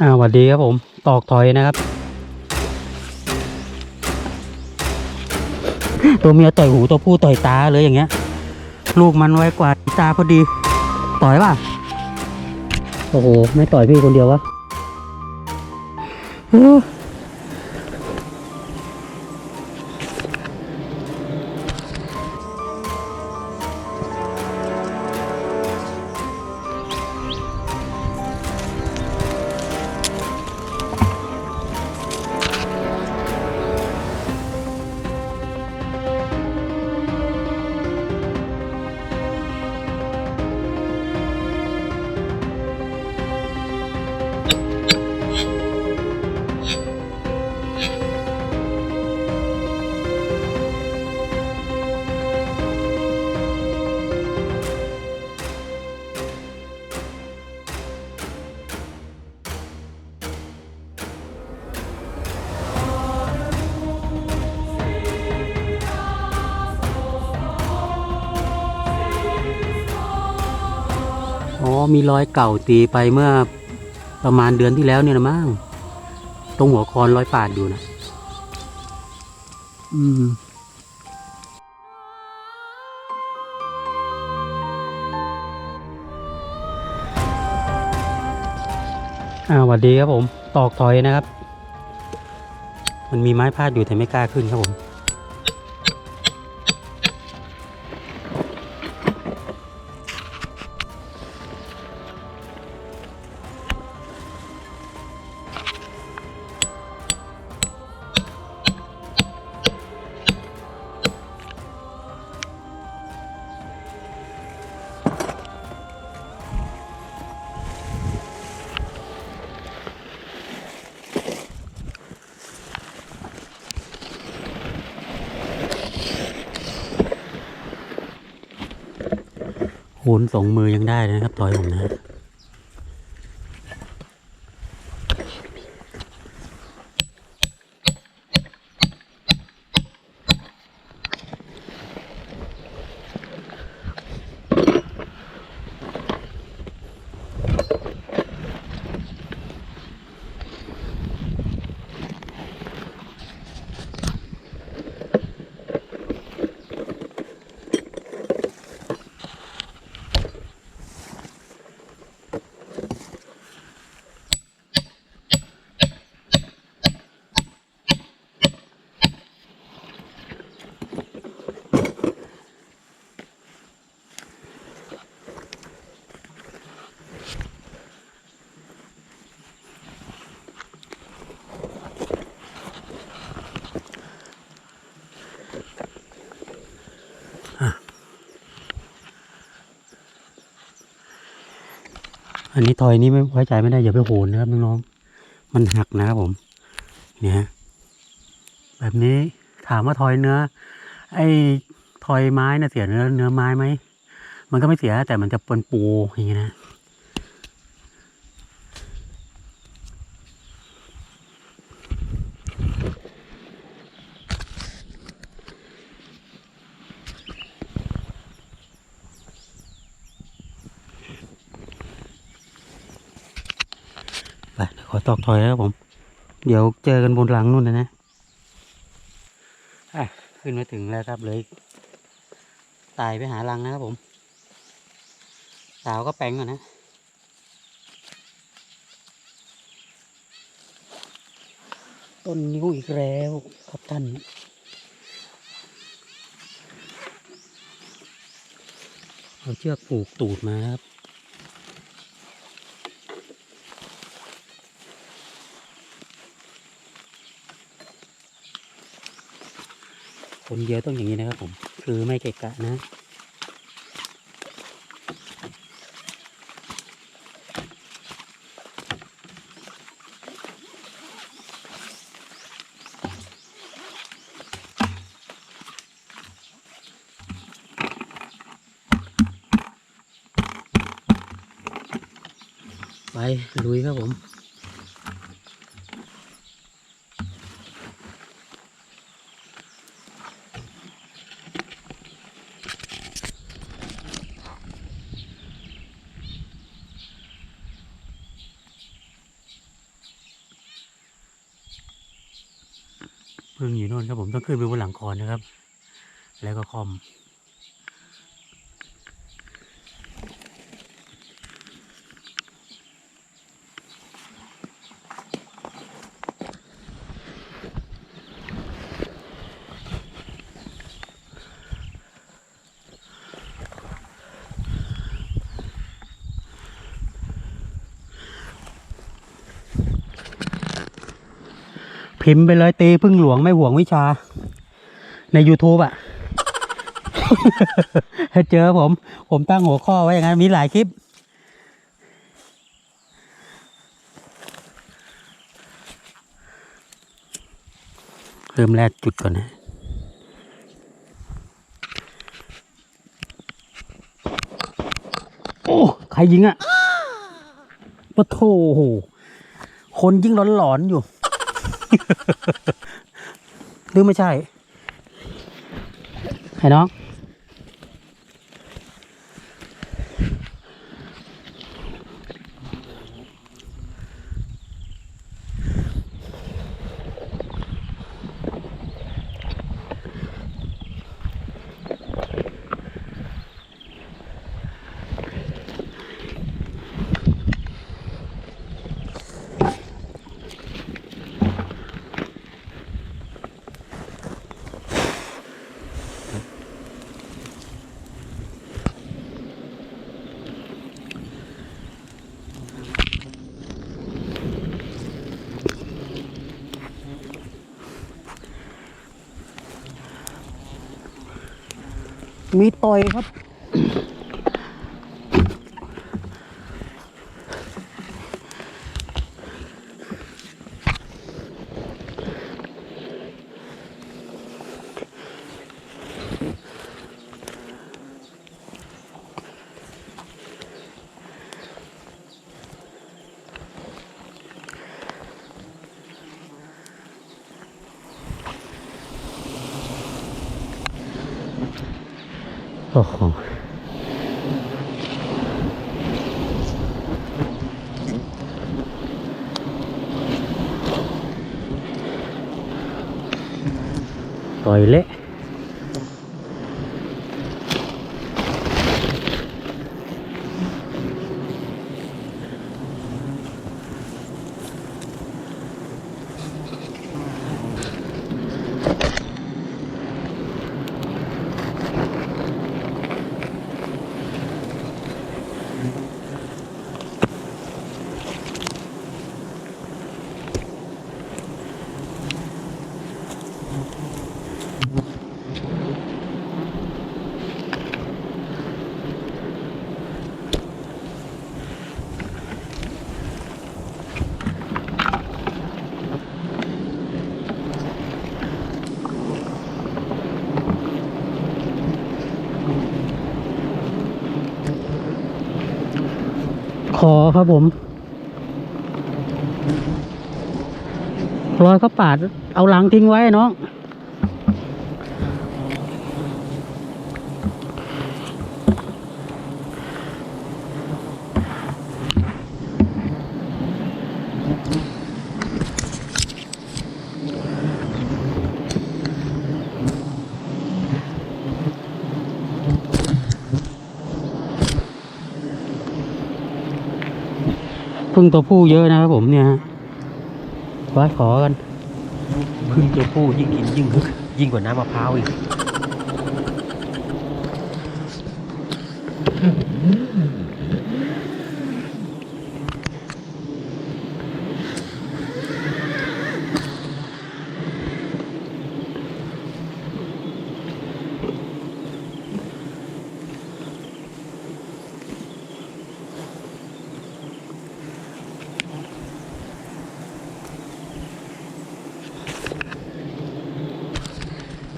อ่าสวัสดีครับผม ตอกถอยนะครับ ตัวเมียต่อยหูตัวผู้ต่อยตาเลยอย่างเงี้ย ลูกมันไว้กว่าตาพอดี ต่อยป่ะ โอ้โห ไม่ต่อยพี่คนเดียววะ มีรอยเก่าตีไปเมื่อประมาณเดือนที่แล้วเนี่ยนะมั้งตรงหัวคอนรอยปาดอยู่นะอืมอ่าสวัสดีครับผม ตอกถอยนะครับ มันมีไม้พาดอยู่แต่ไม่กล้าขึ้นครับผม โหนสองมือยังได้นะครับ ต่อยผมนะ อันนี้ถอยนี้ไม่ไว้ใจไม่ได้อย่าไปโหนนะครับน้องๆมันหักนะครับผม เนี่ย แบบนี้ถามว่าทอยเนื้อ ไอ้ทอยไม้นะเสียเนื้อเนื้อไม้ไหมมันก็ไม่เสียแต่มันจะปนปูอย่างเงี้ยนะ ไปเดี๋ยวขอ ตอกถอยแล้วผม เดี๋ยวเจอกันบนหลังนู่นนะนะขึ้นมาถึงแล้วครับเลยไต่ไปหารังนะครับผม สาวก็แปงก่อนนะต้นนิ้วอีกแล้วครับท่านเอาเชือกผูกตูดมาครับ นเยอะต้องอย่างนี้นะครับผม คือไม่เกะกะนะไป ลุยครับผม พึ่งอยู่โน่นครับผมต้องขึ้นไปบนหลังคอนนะครับ แล้วก็คอม พิมพ์ไปเลยตีพึ่งหลวงไม่ห่วงวิชา ใน YouTube อะ เจอผม ผมตั้งหัวข้อไว้อย่างนั้น มีหลายคลิป เริ่มแรกจุดก่อนนะโอ้ใครยิงอะปะโถโหคนยิ่งหลอนๆอยู่ หรือไม่ใช่ให้น้อง มีต่อยครับ โอ้โหต่อยเละ ขอครับผม รอยเขาปาดเอาหลังทิ้งไว้น้อง พึ่งตัวผู้เยอะนะครับผมเนี่ยฮะไว้ขอกันพึ่งตัวผู้ยิ่งกินยิ่งฮึกยิ่งกว่าน้ำมะพร้าวอีก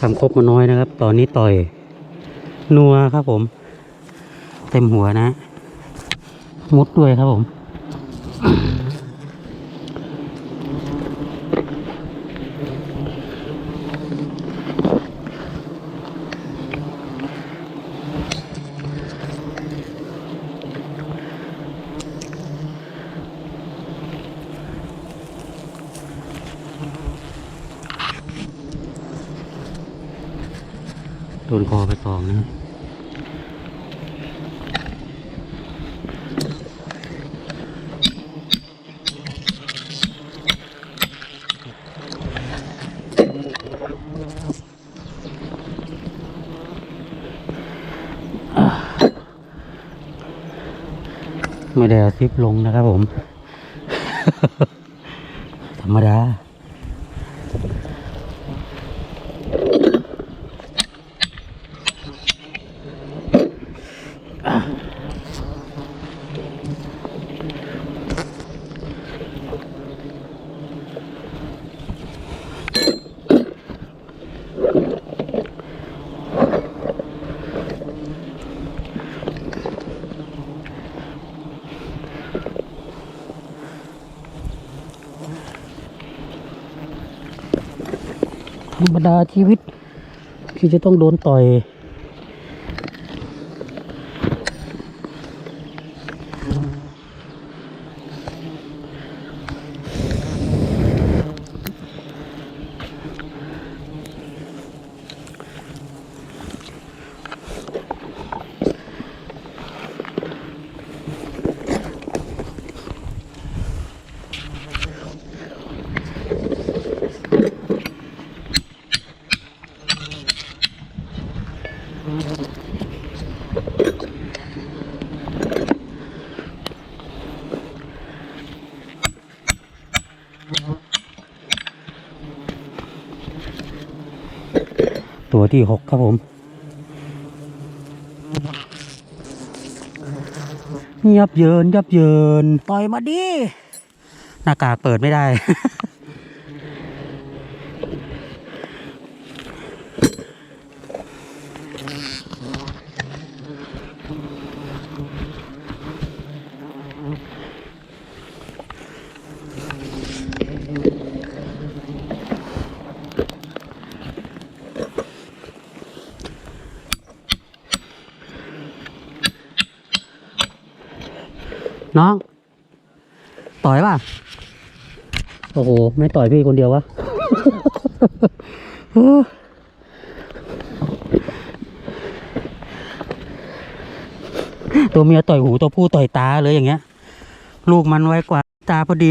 ทำครบมาน้อยนะครับ ตอนนี้ต่อย นัวครับผม เต็มหัวนะ มุดด้วยครับผม โดนคอไปสองนะไม่ได้เอาซิปลงนะครับผม ธรรมดา ธรรมดาชีวิตที่จะต้องโดนต่อย ที่หกครับผมยับเยินยับเยินต่อยมาดิหน้ากากเปิดไม่ได้ น้อง ต่อยป่ะ โอ้โห ไม่ต่อยพี่คนเดียววะตัวเมียต่อยหูตัวผู้ต่อยตาเลยอย่างเงี้ย ลูกมันไว้กว่าตาพอดี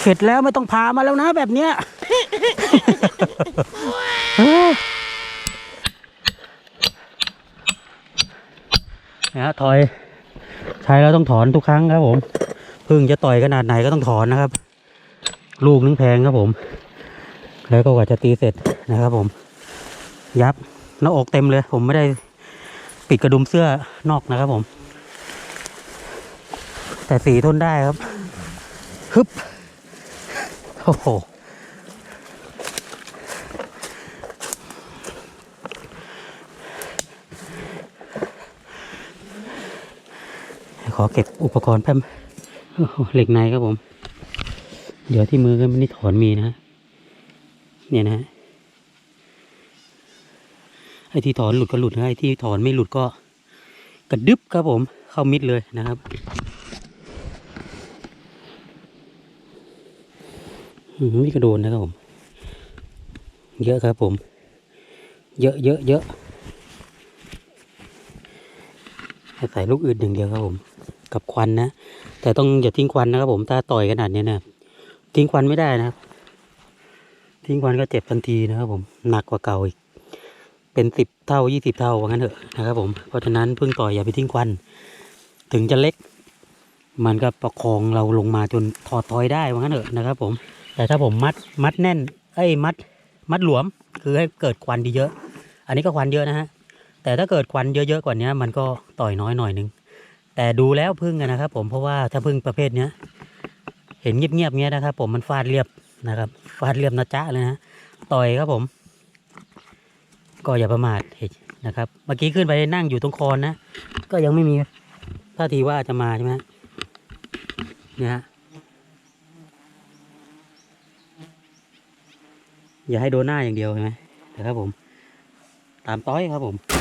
เข็ดแล้วไม่ต้องพามาแล้วนะแบบเนี้ยนี่ยฮะถอย ใช้แล้วต้องถอนทุกครั้งครับผมพึ่งจะต่อยขนาดไหนก็ต้องถอนนะครับ ลูกนึงแพงครับผม แล้วก็กว่าจะตีเสร็จนะครับผม ยับหน้าอกเต็มเลย ผมไม่ได้ปิดกระดุมเสื้อนอกนะครับผม แต่สีทนได้ครับฮึบ โอ้โหขอเก็บอุปกรณ์แป๊บเหล็กในครับผม เดี๋ยวที่มือก็ไม่ได้ถอนมีนะ เนี่ยนะฮะไอ้ที่ถอนหลุดก็หลุดนะไอ้ที่ถอนไม่หลุดก็กระดึบครับผม เข้ามิดเลยนะครับ มนี่ก็โดนนะครับผม เยอะครับผม เยอะเยอะเยอะใส่ลูกอื่นอย่างเดียวครับผม กับควันนะ แต่ต้องอย่าทิ้งควันนะครับผมถ้าต่อยขนาดนี้ยนะทิ้งควันไม่ได้นะครับ ทิ้งควันก็เจ็บทันทีนะครับผม หนักกว่าเก่าอีก เป็นสิบเท่ายี่สิบเท่าว่างั้นเถอะนะครับผม เพราะฉะนั้นเพิ่งต่อยอย่าไปทิ้งควัน ถึงจะเล็ก มันก็ประคองเราลงมาจนถอดถอยได้ว่างั้นเถอะนะครับผม แต่ถ้าผมมัดมัดแน่นเอ้ยมัด มัดหลวม คือให้เกิดควันดีเยอะ อันนี้ก็ควันเยอะนะฮะ แต่ถ้าเกิดควันเยอะๆกว่านี้มันก็ต่อยน้อยหน่อยนึง แต่ดูแล้วพึ่งนะครับผมเพราะว่าถ้าพึ่งประเภทเนี้ยเห็นเงียบๆเงี้ยนะครับ ผมมันฟาดเรียบนะครับ ฟาดเรียบนะจ๊ะเลยนะต่อยครับผม ก็อย่าประมาทนะครับ เมื่อกี้ขึ้นไปนั่งอยู่ตรงคอนนะ ก็ยังไม่มีท่าทีว่าจะมาใช่ไหมเนี่ยฮะ อย่าให้โดนหน้าอย่างเดียวใช่ไหมนะครับผม ตามต้อยครับผม